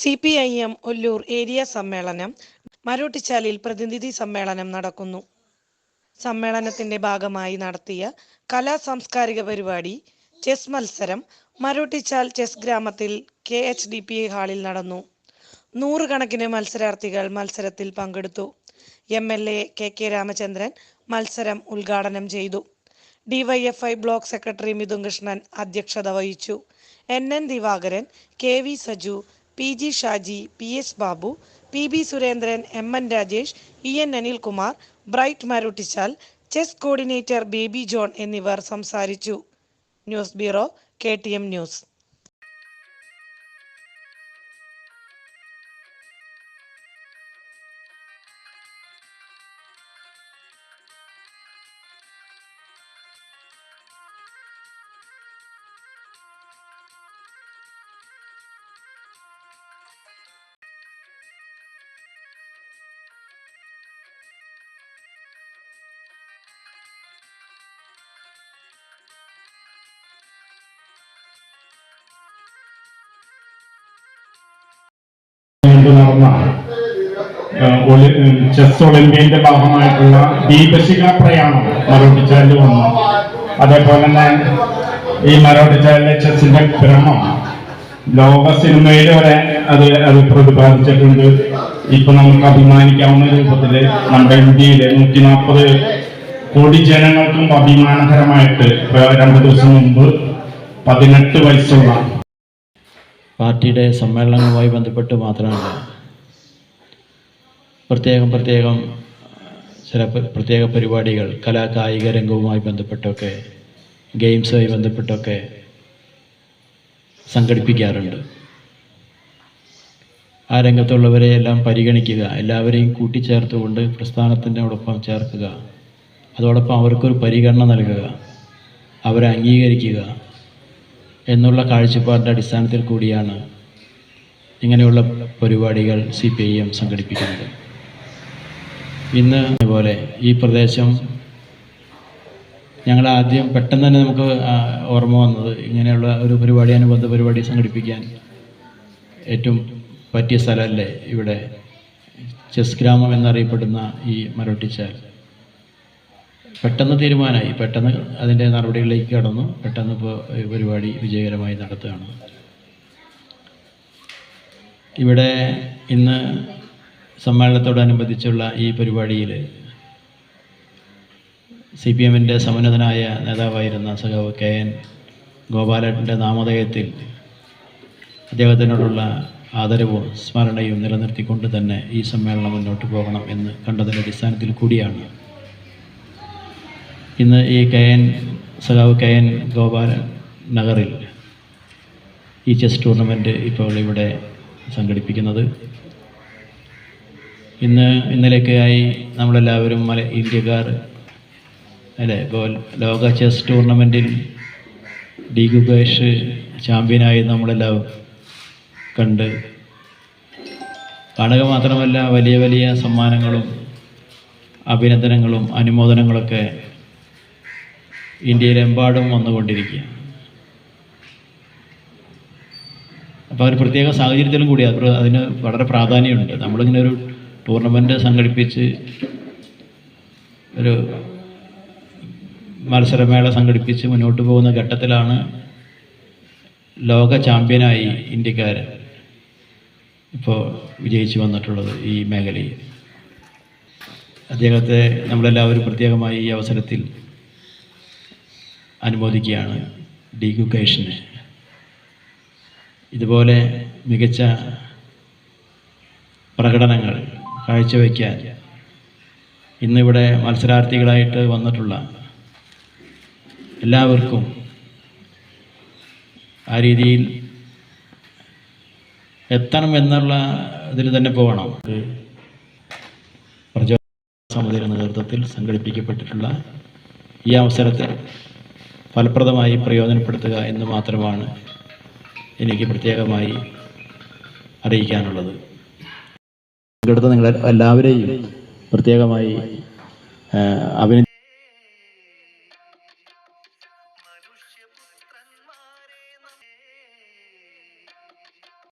C P I M Ollur area സമ്മേളനം മരോട്ടിച്ചാലിൽ പ്രതിനിധി സമ്മേളനം നടക്കുന്നു. സമ്മേളനത്തിന്റെ ഭാഗമായി നടത്തിയ കലാ സാംസ്കാരിക പരിപാടി ചെസ് മത്സരം മരോട്ടിച്ചാൽ ചെസ് ഗ്രാമത്തിൽ കെ എച്ച് ഡി പി ഹാളിൽ നടന്നു. നൂറുകണക്കിന് മത്സരാർത്ഥികൾ മത്സരത്തിൽ പങ്കെടുത്തു. M L A K K Ramachandran മത്സരം ഉദ്ഘാടനം ചെയ്തു. DYFI block secretary Mithun Krishnan അധ്യക്ഷത വഹിച്ചു. N N Divakaran K V Saju P G Shaji P S Babu P B Surendran M N Rajesh E N Anilkumar bright Maruttichal chess coordinator Baby John എന്നിവർ സംസാരിച്ചു. News bureau K T M news. കൊണ്ട് നടന്ന chess ഒളിമ്പ്യന്റെ ഭാഗമായിട്ടുള്ള ദീപശിഖ പ്രയാണം മരോട്ടിച്ചാലിൽ വന്നു. അതേപോലെ തന്നെ ഈ മരോട്ടിച്ചാലിലെ ചെസ്സിന്റെ ഭ്രമം ലോക സിനിമയിൽ വരെ അത് അത് പ്രതിപാദിച്ചിട്ടുണ്ട്. ഇപ്പൊ നമുക്ക് അഭിമാനിക്കാവുന്ന രൂപത്തിൽ നമ്മുടെ ഇന്ത്യയിലെ നൂറ്റി നാൽപ്പത് കോടി ജനങ്ങൾക്കും അഭിമാനകരമായിട്ട് രണ്ടു ദിവസം മുമ്പ് പതിനെട്ട് വയസ്സുള്ള പാർട്ടിയുടെ സമ്മേളനങ്ങളുമായി ബന്ധപ്പെട്ട് മാത്രമല്ല പ്രത്യേകം പ്രത്യേകം ചില പ്രത്യേക പരിപാടികൾ കലാ കായിക രംഗവുമായി ബന്ധപ്പെട്ടൊക്കെ ഗെയിംസുമായി ബന്ധപ്പെട്ടൊക്കെ സംഘടിപ്പിക്കാറുണ്ട്. ആ രംഗത്തുള്ളവരെ എല്ലാം പരിഗണിക്കുക എല്ലാവരെയും കൂട്ടിച്ചേർത്തുകൊണ്ട് പ്രസ്ഥാനത്തിനോടൊപ്പം ചേർക്കുക അതോടൊപ്പം അവർക്കൊരു പരിഗണന നൽകുക അവരെ അംഗീകരിക്കുക എന്നുള്ള കാഴ്ചപ്പാടിന്റെ അടിസ്ഥാനത്തിൽ കൂടിയാണ് ഇങ്ങനെയുള്ള പരിപാടികൾ സി പി ഐ എം സംഘടിപ്പിക്കുന്നത്. ഇന്ന് പോലെ ഈ പ്രദേശം ഞങ്ങൾ ആദ്യം പെട്ടെന്ന് തന്നെ നമുക്ക് ഓർമ്മ വന്നത് ഇങ്ങനെയുള്ള ഒരു പരിപാടി അനുബന്ധ പരിപാടി സംഘടിപ്പിക്കാൻ ഏറ്റവും പറ്റിയ സ്ഥലമല്ലേ ഇവിടെ? ചെസ് ഗ്രാമം എന്നറിയപ്പെടുന്ന ഈ മരോട്ടിച്ചാൽ പെട്ടെന്ന് തീരുമാനമായി. പെട്ടെന്ന് അതിന്റെ നടപടികളിലേക്ക് കടന്നു. പെട്ടെന്ന് ഇപ്പോൾ പരിപാടി വിജയകരമായി നടത്തുകയാണ്. ഇവിടെ ഇന്ന് സമ്മേളനത്തോടനുബന്ധിച്ചുള്ള ഈ പരിപാടിയിൽ സി പി എമ്മിന്റെ സമുന്നതനായ നേതാവായിരുന്ന സഖാവ് കെ എൻ ഗോപാലന്റെ നാമധേയത്തിൽ അദ്ദേഹത്തിനോടുള്ള ആദരവും സ്മരണയും നിലനിർത്തിക്കൊണ്ട് തന്നെ ഈ സമ്മേളനം മുന്നോട്ട് പോകണം എന്ന് കണ്ടതിന്റെ അടിസ്ഥാനത്തിൽ കൂടിയാണ് ഇന്ന് ഈ കെ എൻ സഖാവ് കെ എൻ ഗോപാലൻ നഗറിൽ ഈ ചെസ് ടൂർണമെന്റ് ഇപ്പോൾ ഇവിടെ സംഘടിപ്പിക്കുന്നത്. ഇന്ന് ഇന്നലെയൊക്കെയായി നമ്മളെല്ലാവരും മല ഇന്ത്യക്കാർ അല്ലേ ഇപ്പോൾ ലോക ചെസ് ടൂർണമെന്റിൽ ഡി ഗുഗേഷ് ചാമ്പ്യനായി നമ്മളെല്ലാവരും കണ്ട് കാണുക മാത്രമല്ല വലിയ വലിയ സമ്മാനങ്ങളും അഭിനന്ദനങ്ങളും അനുമോദനങ്ങളൊക്കെ ഇന്ത്യയിലെമ്പാടും വന്നുകൊണ്ടിരിക്കുക അപ്പോൾ ഒരു പ്രത്യേക സാഹചര്യത്തിലും കൂടി അത് അതിന് വളരെ പ്രാധാന്യമുണ്ട്. നമ്മളിങ്ങനെ ഒരു ടൂർണമെന്റ് സംഘടിപ്പിച്ച് ഒരു മത്സരമേള സംഘടിപ്പിച്ച് മുന്നോട്ട് പോകുന്ന ഘട്ടത്തിലാണ് ലോക ചാമ്പ്യനായി ഇന്ത്യക്കാരൻ ഇപ്പോൾ വിജയിച്ചു വന്നിട്ടുള്ളത് ഈ മേഖലയിൽ. അദ്ദേഹത്തെ നമ്മളെല്ലാവരും പ്രത്യേകമായി ഈ അവസരത്തിൽ അനുമോദിക്കുകയാണ് ഡി ഗുഗേഷിന് ഇതുപോലെ മികച്ച പ്രകടനങ്ങൾ കാഴ്ചവെക്കാൻ ഇന്നിവിടെ മത്സരാർത്ഥികളായിട്ട് വന്നിട്ടുള്ള എല്ലാവർക്കും ആ രീതിയിൽ എത്തണം എന്നുള്ള ഇതിൽ തന്നെ പോകണം. പ്രചോദന സമിതിയുടെ നേതൃത്വത്തിൽ സംഘടിപ്പിക്കപ്പെട്ടിട്ടുള്ള ഈ അവസരത്തെ ഫലപ്രദമായി പ്രയോജനപ്പെടുത്തുക എന്ന് മാത്രമാണ് എനിക്ക് പ്രത്യേകമായി അറിയിക്കാനുള്ളത്. പങ്കെടുത്ത നിങ്ങൾ എല്ലാവരെയും പ്രത്യേകമായി അഭിനന്ദി